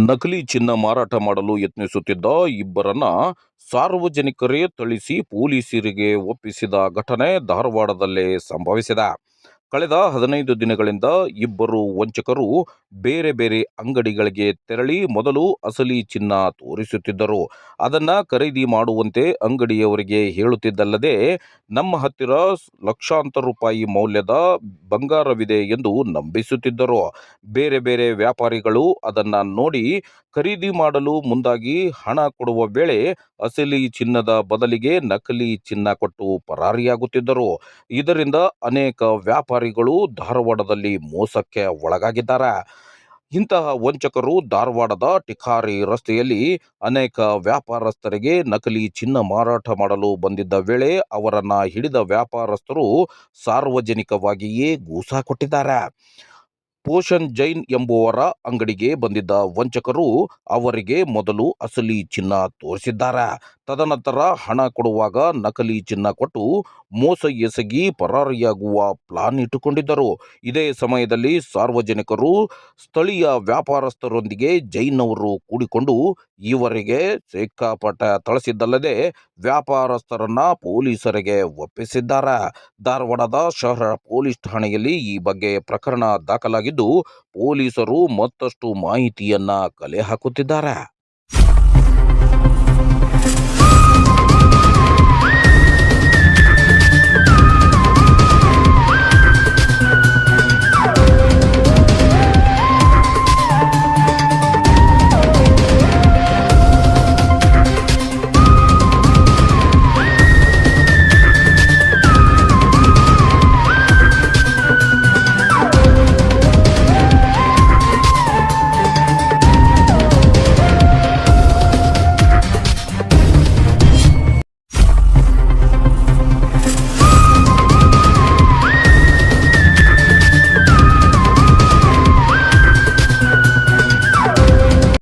ನಕಲಿ ಚಿನ್ನ ಮಾರಾಟ ಮಾಡಲು ಯತ್ನಿಸುತ್ತಿದ್ದ ಇಬ್ಬರನ್ನ ಸಾರ್ವಜನಿಕರೇ ಥಳಿಸಿ ಪೊಲೀಸರಿಗೆ ಒಪ್ಪಿಸಿದ ಘಟನೆ ಧಾರವಾಡದಲ್ಲೇ ಸಂಭವಿಸಿದೆ. ಕಳೆದ ಹದಿನೈದು ದಿನಗಳಿಂದ ಇಬ್ಬರು ವಂಚಕರು ಬೇರೆ ಬೇರೆ ಅಂಗಡಿಗಳಿಗೆ ತೆರಳಿ ಮೊದಲು ಅಸಲಿ ಚಿನ್ನ ತೋರಿಸುತ್ತಿದ್ದರು. ಅದನ್ನ ಖರೀದಿ ಮಾಡುವಂತೆ ಅಂಗಡಿಯವರಿಗೆ ಹೇಳುತ್ತಿದ್ದಲ್ಲದೆ, ನಮ್ಮ ಹತ್ತಿರ ಲಕ್ಷಾಂತರ ರೂಪಾಯಿ ಮೌಲ್ಯದ ಬಂಗಾರವಿದೆ ಎಂದು ನಂಬಿಸುತ್ತಿದ್ದರು. ಬೇರೆ ಬೇರೆ ವ್ಯಾಪಾರಿಗಳು ಅದನ್ನ ನೋಡಿ ಖರೀದಿ ಮಾಡಲು ಮುಂದಾಗಿ ಹಣ ಕೊಡುವ ವೇಳೆ ಅಸಲಿ ಚಿನ್ನದ ಬದಲಿಗೆ ನಕಲಿ ಚಿನ್ನ ಕೊಟ್ಟು ಪರಾರಿಯಾಗುತ್ತಿದ್ದರು. ಇದರಿಂದ ಅನೇಕ ವ್ಯಾಪಾರಿಗಳು ಧಾರವಾಡದಲ್ಲಿ ಮೋಸಕ್ಕೆ ಒಳಗಾಗಿದ್ದಾರೆ. ಇಂತಹ ವಂಚಕರು ಧಾರವಾಡದ ಟಿಕಾರಿ ರಸ್ತೆಯಲ್ಲಿ ಅನೇಕ ವ್ಯಾಪಾರಸ್ಥರಿಗೆ ನಕಲಿ ಚಿನ್ನ ಮಾರಾಟ ಮಾಡಲು ಬಂದಿದ್ದ ವೇಳೆ ಅವರನ್ನ ಹಿಡಿದ ವ್ಯಾಪಾರಸ್ಥರು ಸಾರ್ವಜನಿಕವಾಗಿಯೇ ಗೂಸಾ ಕೊಟ್ಟಿದ್ದಾರೆ. ಪೋಷನ್ ಜೈನ್ ಎಂಬುವರ ಅಂಗಡಿಗೆ ಬಂದಿದ್ದ ವಂಚಕರು ಅವರಿಗೆ ಮೊದಲು ಅಸಲಿ ಚಿನ್ನ ತೋರಿಸಿದ್ದಾರೆ. ತದನಂತರ ಹಣ ಕೊಡುವಾಗ ನಕಲಿ ಚಿನ್ನ ಕೊಟ್ಟು ಮೋಸ ಎಸಗಿ ಪರಾರಿಯಾಗುವ ಪ್ಲಾನ್ ಇಟ್ಟುಕೊಂಡಿದ್ದರು. ಇದೇ ಸಮಯದಲ್ಲಿ ಸಾರ್ವಜನಿಕರು ಸ್ಥಳೀಯ ವ್ಯಾಪಾರಸ್ಥರೊಂದಿಗೆ ಜೈನ್ ಕೂಡಿಕೊಂಡು ಈವರೆಗೆ ಸಿಕ್ಕಾಪಟ್ಟ ಥಳಿಸಿದ್ದಲ್ಲದೆ ವ್ಯಾಪಾರಸ್ಥರನ್ನ ಪೊಲೀಸರಿಗೆ ಒಪ್ಪಿಸಿದ್ದಾರೆ. ಧಾರವಾಡದ ಶಹರ ಪೊಲೀಸ್ ಠಾಣೆಯಲ್ಲಿ ಈ ಬಗ್ಗೆ ಪ್ರಕರಣ ದಾಖಲಾಗಿದ್ದು ಪೊಲೀಸರು ಮತ್ತಷ್ಟು ಮಾಹಿತಿಯನ್ನ ಕಲೆ ಹಾಕುತ್ತಿದ್ದಾರೆ.